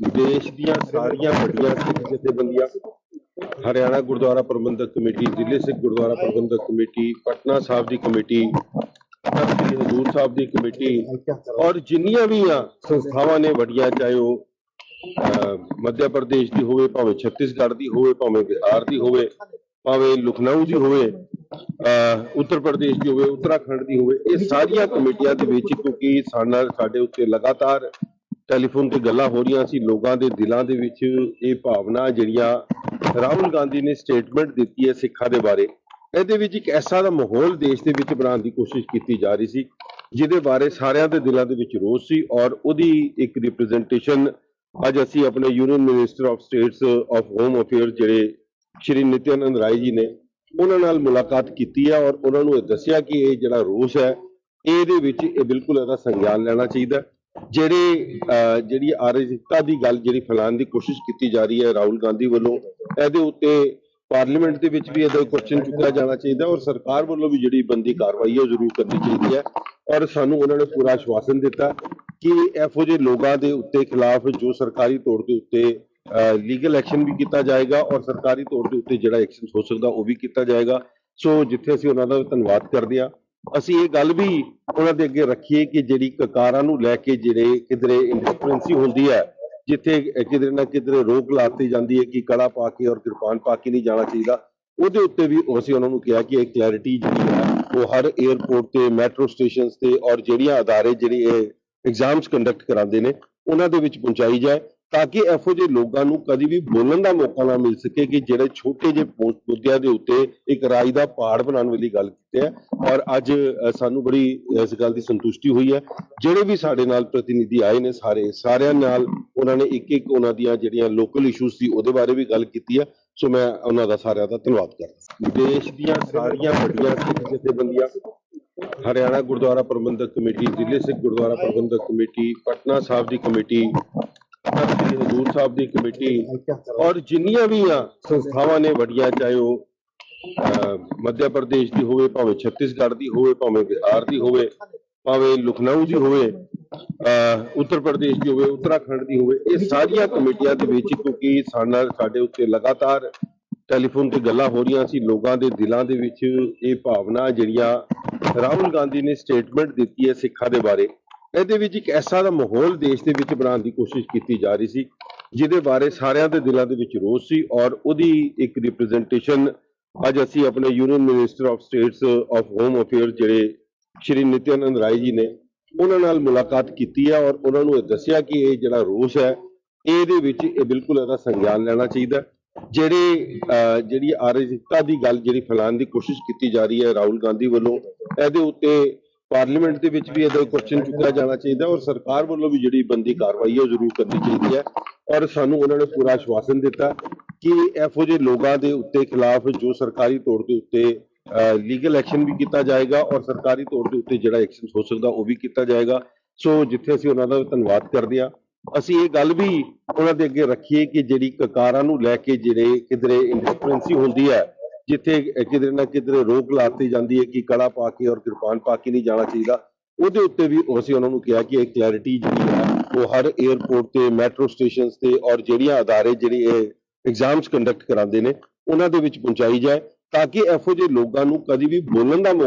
ਦੇਸ਼ ਦੀਆਂ ਸਾਰੀਆਂ ਵੱਡੀਆਂ ਸਿੱਖ ਜਥੇਬੰਦੀਆਂ ਹਰਿਆਣਾ ਗੁਰਦੁਆਰਾ ਪ੍ਰਬੰਧਕ ਕਮੇਟੀ ਜ਼ਿਲ੍ਹੇ ਸਿੱਖ ਗੁਰਦੁਆਰਾ ਪ੍ਰਬੰਧਕ ਕਮੇਟੀ ਪਟਨਾ ਸਾਹਿਬ ਦੀ ਕਮੇਟੀ ਸ੍ਰੀ ਹਜ਼ੂਰ ਸਾਹਿਬ ਦੀ ਕਮੇਟੀ ਔਰ ਜਿੰਨੀਆਂ ਵੀ ਆ ਸੰਸਥਾਵਾਂ ਨੇ ਵੱਡੀਆਂ ਚਾਹੇ ਉਹ ਮੱਧ ਪ੍ਰਦੇਸ਼ ਦੀ ਹੋਵੇ ਭਾਵੇਂ ਛੱਤੀਸਗੜ੍ਹ ਦੀ ਹੋਵੇ ਭਾਵੇਂ ਬਿਹਾਰ ਦੀ ਹੋਵੇ ਭਾਵੇਂ ਲਖਨਊ ਦੀ ਹੋਵੇ ਅਹ, ਉੱਤਰ ਪ੍ਰਦੇਸ਼ ਦੀ ਹੋਵੇ ਉੱਤਰਾਖੰਡ ਦੀ ਹੋਵੇ ਇਹ ਸਾਰੀਆਂ ਕਮੇਟੀਆਂ ਦੇ ਵਿੱਚ ਕਿਉਂਕਿ ਸਾਡਾ ਸਾਡੇ ਉੱਤੇ ਲਗਾਤਾਰ ਟੈਲੀਫੋਨ ਤੇ ਗੱਲਾਂ ਹੋ ਰਹੀਆਂ ਸੀ, ਲੋਕਾਂ ਦੇ ਦਿਲਾਂ ਦੇ ਵਿੱਚ ਇਹ ਭਾਵਨਾ ਜਿਹੜੀਆਂ ਰਾਹੁਲ ਗਾਂਧੀ ਨੇ ਸਟੇਟਮੈਂਟ ਦਿੱਤੀ ਹੈ ਸਿੱਖਾਂ ਦੇ ਬਾਰੇ, ਇਹਦੇ ਵਿੱਚ ਇੱਕ ਐਸਾ ਦਾ ਮਾਹੌਲ ਦੇਸ਼ ਦੇ ਵਿੱਚ ਬਣਾਉਣ ਦੀ ਕੋਸ਼ਿਸ਼ ਕੀਤੀ ਜਾ ਰਹੀ ਸੀ, ਜਿਹਦੇ ਬਾਰੇ ਸਾਰਿਆਂ ਦੇ ਦਿਲਾਂ ਦੇ ਵਿੱਚ ਰੋਸ ਸੀ ਔਰ ਉਹਦੀ ਇੱਕ ਰਿਪਰੈਜ਼ੈਂਟੇਸ਼ਨ ਅੱਜ ਅਸੀਂ ਆਪਣੇ union minister of states of home affairs ਜਿਹੜੇ ਸ਼੍ਰੀ ਨਿਤਿਆਨੰਦ ਰਾਏ ਜੀ ਨੇ, ਉਹਨਾਂ ਨਾਲ ਮੁਲਾਕਾਤ ਕੀਤੀ ਹੈ ਔਰ ਉਹਨਾਂ ਨੂੰ ਇਹ ਦੱਸਿਆ ਕਿ ਇਹ ਜਿਹੜਾ ਰੋਸ ਹੈ, ਇਹਦੇ ਵਿੱਚ ਇਹ ਬਿਲਕੁਲ ਇਹਦਾ ਸੰਗਿਆਨ ਲੈਣਾ ਚਾਹੀਦਾ ਜਿਹੜੇ ਅਹ, ਜਿਹੜੀ ਆਰਜਿਕਤਾ ਦੀ ਗੱਲ ਜਿਹੜੀ ਫੈਲਾਉਣ ਦੀ ਕੋਸ਼ਿਸ਼ ਕੀਤੀ ਜਾ ਰਹੀ ਹੈ ਰਾਹੁਲ ਗਾਂਧੀ ਵੱਲੋਂ ਇਹਦੇ ਉੱਤੇ ਪਾਰਲੀਮੈਂਟ ਦੇ ਵਿੱਚ ਵੀ ਇਹਦਾ ਕੁਐਸਚਨ ਚੁੱਕਿਆ ਜਾਣਾ ਚਾਹੀਦਾ ਔਰ ਸਰਕਾਰ ਵੱਲੋਂ ਵੀ ਜਿਹੜੀ ਬੰਦੀ ਕਾਰਵਾਈ ਹੈ ਉਹ ਜ਼ਰੂਰ ਕਰਨੀ ਚਾਹੀਦੀ ਹੈ ਔਰ ਸਾਨੂੰ ਉਹਨਾਂ ਨੇ ਪੂਰਾ ਆਸ਼ਵਾਸਨ ਦਿੱਤਾ ਕਿ ਇਹੋ ਜਿਹੇ ਲੋਕਾਂ ਦੇ ਉੱਤੇ ਖਿਲਾਫ ਜੋ ਸਰਕਾਰੀ ਤੌਰ ਦੇ ਉੱਤੇ ਲੀਗਲ ਐਕਸ਼ਨ ਵੀ ਕੀਤਾ ਜਾਏਗਾ ਔਰ ਸਰਕਾਰੀ ਤੌਰ ਦੇ ਉੱਤੇ ਜਿਹੜਾ ਐਕਸ਼ਨ ਹੋ ਸਕਦਾ ਉਹ ਵੀ ਕੀਤਾ ਜਾਏਗਾ। ਸੋ ਜਿੱਥੇ ਅਸੀਂ ਉਹਨਾਂ ਦਾ ਧੰਨਵਾਦ ਕਰਦੇ ਹਾਂ ਅਸੀਂ ਇਹ ਗੱਲ ਵੀ ਉਹਨਾਂ ਦੇ ਅੱਗੇ ਰੱਖੀਏ ਕਿ ਜਿਹੜੀ ਕਕਾਰਾਂ ਨੂੰ ਲੈ ਕੇ ਜਿਹੜੇ ਕਿਧਰੇ ਇੰਡਿਸਪੈਂਸੀ ਹੁੰਦੀ ਹੈ, ਜਿੱਥੇ ਕਿਧਰੇ ਨਾ ਕਿਧਰੇ ਰੋਕ ਲਾਤੀ ਜਾਂਦੀ ਹੈ ਕਿ ਕੜਾ ਪਾ ਕੇ ਔਰ ਕਿਰਪਾਨ ਪਾ ਕੇ ਨਹੀਂ ਜਾਣਾ ਚਾਹੀਦਾ। ਉਹਦੇ ਉੱਤੇ ਵੀ ਅਸੀਂ ਉਹਨਾਂ ਨੂੰ ਕਿਹਾ ਕਿ ਇਹ ਕਲੈਰਿਟੀ ਜਿਹੜੀ ਹੈ, ਉਹ ਹਰ 에ਅਰਪੋਰਟ ਤੇ ਮੈਟਰੋ ਸਟੇਸ਼ਨਸ ਤੇ ਔਰ ਜਿਹੜੀਆਂ ਅਦਾਰੇ, ਜਿਹੜੀ ਇਹ ਐਗਜ਼ਾਮਸ ਕੰਡਕਟ ਕਰਾਉਂਦੇ ਨੇ, ਉਹਨਾਂ ਦੇ ਵਿੱਚ ਪਹੁੰਚਾਈ ਜਾਏ। ਤਾਂ ਕਿ ਇਹੋ ਜਿਹੇ ਲੋਕਾਂ ਨੂੰ ਕਦੀ ਵੀ ਬੋਲਣ ਦਾ ਮੌਕਾ ਨਾ ਮਿਲ ਸਕੇ ਕਿ ਜਿਹੜੇ ਛੋਟੇ ਜਿਹੇ ਮੁੱਦਿਆਂ ਦੇ ਉੱਤੇ ਇੱਕ ਰਾਜ ਦਾ ਪਹਾੜ ਬਣਾਉਣ ਵਾਲੀ ਗੱਲ ਕੀਤੀ ਹੈ। ਔਰ ਅੱਜ ਸਾਨੂੰ ਬੜੀ ਇਸ ਗੱਲ ਦੀ ਸੰਤੁਸ਼ਟੀ ਹੋਈ ਹੈ। ਜਿਹੜੇ ਵੀ ਸਾਡੇ ਨਾਲ ਪ੍ਰਤੀਨਿਧੀ ਆਏ ਨੇ ਸਾਰੇ, ਸਾਰਿਆਂ ਨਾਲ ਉਹਨਾਂ ਨੇ ਇੱਕ ਇੱਕ ਉਹਨਾਂ ਦੀਆਂ ਜਿਹੜੀਆਂ ਲੋਕਲ ਇਸ਼ੂਜ਼ ਸੀ, ਉਹਦੇ ਬਾਰੇ ਵੀ ਗੱਲ ਕੀਤੀ ਹੈ। ਸੋ ਮੈਂ ਉਹਨਾਂ ਦਾ ਸਾਰਿਆਂ ਦਾ ਧੰਨਵਾਦ ਕਰਦਾ ਦੇਸ਼ ਦੀਆਂ ਸਾਰੀਆਂ ਵੱਡੀਆਂ ਸਿੱਖ ਜਥੇਬੰਦੀਆਂ, ਹਰਿਆਣਾ ਗੁਰਦੁਆਰਾ ਪ੍ਰਬੰਧਕ ਕਮੇਟੀ, ਜ਼ਿਲ੍ਹੇ ਸਿੱਖ ਗੁਰਦੁਆਰਾ ਪ੍ਰਬੰਧਕ ਕਮੇਟੀ, ਪਟਨਾ ਸਾਹਿਬ ਦੀ ਕਮੇਟੀ ਤਖ਼ਤ ਸ੍ਰੀ ਹਜ਼ੂਰ ਸਾਹਿਬ ਦੀ ਕਮੇਟੀ ਔਰ ਜਿੰਨੀਆਂ ਵੀ ਆ ਸੰਸਥਾਵਾਂ ਨੇ ਵੱਡੀਆਂ ਚਾਹੇ ਉਹ ਮੱਧ ਪ੍ਰਦੇਸ਼ ਦੀ ਹੋਵੇ ਭਾਵੇਂ ਛੱਤੀਸਗੜ੍ਹ ਦੀ ਹੋਵੇ ਭਾਵੇਂ ਬਿਹਾਰ ਦੀ ਹੋਵੇ ਭਾਵੇਂ ਲਖਨਊ ਦੀ ਹੋਵੇ ਅਹ, ਉੱਤਰ ਪ੍ਰਦੇਸ਼ ਦੀ ਹੋਵੇ ਉੱਤਰਾਖੰਡ ਦੀ ਹੋਵੇ ਇਹ ਸਾਰੀਆਂ ਕਮੇਟੀਆਂ ਦੇ ਵਿੱਚ ਕਿਉਂਕਿ ਸਾਡਾ ਸਾਡੇ ਉੱਤੇ ਲਗਾਤਾਰ ਟੈਲੀਫੋਨ ਤੇ ਗੱਲਾਂ ਹੋ ਰਹੀਆਂ ਸੀ ਲੋਕਾਂ ਦੇ ਦਿਲਾਂ ਦੇ ਵਿੱਚ ਇਹ ਭਾਵਨਾ ਜਿਹੜੀਆਂ ਰਾਹੁਲ ਗਾਂਧੀ ਨੇ ਸਟੇਟਮੈਂਟ ਦਿੱਤੀ ਹੈ ਸਿੱਖਾਂ ਦੇ ਬਾਰੇ। ਇਹਦੇ ਵਿੱਚ ਇੱਕ ਐਸਾ ਦਾ ਮਾਹੌਲ ਦੇਸ਼ ਦੇ ਵਿੱਚ ਬਣਾਉਣ ਦੀ ਕੋਸ਼ਿਸ਼ ਕੀਤੀ ਜਾ ਰਹੀ ਸੀ, ਜਿਹਦੇ ਬਾਰੇ ਸਾਰਿਆਂ ਦੇ ਦਿਲਾਂ ਦੇ ਵਿੱਚ ਰੋਸ ਸੀ ਔਰ ਉਹਦੀ ਇੱਕ ਰਿਪਰੈਜ਼ੈਂਟੇਸ਼ਨ ਅੱਜ ਅਸੀਂ ਆਪਣੇ union minister of states of home affairs ਜਿਹੜੇ ਸ਼੍ਰੀ ਨਿਤਿਆਨੰਦ ਰਾਏ ਜੀ ਨੇ ਉਹਨਾਂ ਨਾਲ ਮੁਲਾਕਾਤ ਕੀਤੀ ਹੈ ਔਰ ਉਹਨਾਂ ਨੂੰ ਇਹ ਦੱਸਿਆ ਕਿ ਇਹ ਜਿਹੜਾ ਰੋਸ ਹੈ, ਇਹਦੇ ਵਿੱਚ ਇਹ ਬਿਲਕੁਲ ਇਹਦਾ ਸੰਗਿਆਨ ਲੈਣਾ ਚਾਹੀਦਾ ਜਿਹੜੇ ਜਿਹੜੀ ਆਰਜਿਕਤਾ ਦੀ ਗੱਲ ਜਿਹੜੀ ਫੈਲਾਉਣ ਦੀ ਕੋਸ਼ਿਸ਼ ਕੀਤੀ ਜਾ ਰਹੀ ਹੈ ਰਾਹੁਲ ਗਾਂਧੀ ਵੱਲੋਂ, ਇਹਦੇ ਉੱਤੇ ਪਾਰਲੀਮੈਂਟ ਦੇ ਵਿੱਚ ਵੀ ਇਹਦਾ ਕੁਐਸਚਨ ਚੁੱਕਿਆ ਜਾਣਾ ਚਾਹੀਦਾ ਔਰ ਸਰਕਾਰ ਵੱਲੋਂ ਵੀ ਜਿਹੜੀ ਬੰਦੀ ਕਾਰਵਾਈ ਹੈ ਉਹ ਜ਼ਰੂਰ ਕਰਨੀ ਚਾਹੀਦੀ ਹੈ ਔਰ ਸਾਨੂੰ ਉਹਨਾਂ ਨੇ ਪੂਰਾ ਆਸ਼ਵਾਸਨ ਦਿੱਤਾ ਕਿ ਇਹੋ ਜਿਹੇ ਲੋਕਾਂ ਦੇ ਉੱਤੇ ਖਿਲਾਫ ਜੋ ਸਰਕਾਰੀ ਤੌਰ ਦੇ ਉੱਤੇ ਲੀਗਲ ਐਕਸ਼ਨ ਵੀ ਕੀਤਾ ਜਾਏਗਾ ਔਰ ਸਰਕਾਰੀ ਤੌਰ ਦੇ ਉੱਤੇ ਜਿਹੜਾ ਐਕਸ਼ਨ ਹੋ ਸਕਦਾ ਉਹ ਵੀ ਕੀਤਾ ਜਾਏਗਾ। ਸੋ ਜਿੱਥੇ ਅਸੀਂ ਉਹਨਾਂ ਦਾ ਧੰਨਵਾਦ ਕਰਦੇ ਹਾਂ, ਅਸੀਂ ਇਹ ਗੱਲ ਵੀ ਉਹਨਾਂ ਦੇ ਅੱਗੇ ਰੱਖੀਏ ਕਿ ਜਿਹੜੀ ਕਕਾਰਾਂ ਨੂੰ ਲੈ ਕੇ ਜਿਹੜੇ ਕਿਧਰੇ ਇੰਡਿਸਪੈਂਸੀ ਹੁੰਦੀ ਹੈ ਜਿੱਥੇ ਕਿਧਰੇ ਨਾ ਕਿਧਰੇ ਰੋਕ ਲਾਤੀ ਜਾਂਦੀ ਹੈ ਕਿ ਕੜਾ ਪਾ ਕੇ ਔਰ ਕਿਰਪਾਨ ਪਾ ਕੇ ਨਹੀਂ ਜਾਣਾ ਚਾਹੀਦਾ। ਉਹਦੇ ਉੱਤੇ ਵੀ ਅਸੀਂ ਉਹਨਾਂ ਨੂੰ ਕਿਹਾ ਕਿ ਇਹ ਕਲੈਰਿਟੀ ਜਿਹੜੀ ਹੈ, ਉਹ ਹਰ 에ਅਰਪੋਰਟ ਤੇ ਮੈਟਰੋ ਸਟੇਸ਼ਨਸ ਤੇ ਔਰ ਜਿਹੜੀਆਂ ਅਦਾਰੇ ਜਿਹੜੀ ਇਹ ਐਗਜ਼ਾਮਸ ਕੰਡਕਟ ਕਰਾਉਂਦੇ ਨੇ, ਉਹਨਾਂ ਦੇ ਵਿੱਚ ਪਹੁੰਚਾਈ ਜਾਏ, ਤਾਂ ਕਿ ਇਹੋ ਜਿਹੇ ਲੋਕਾਂ ਨੂੰ ਕਦੀ ਵੀ ਬੋਲਣ ਦਾ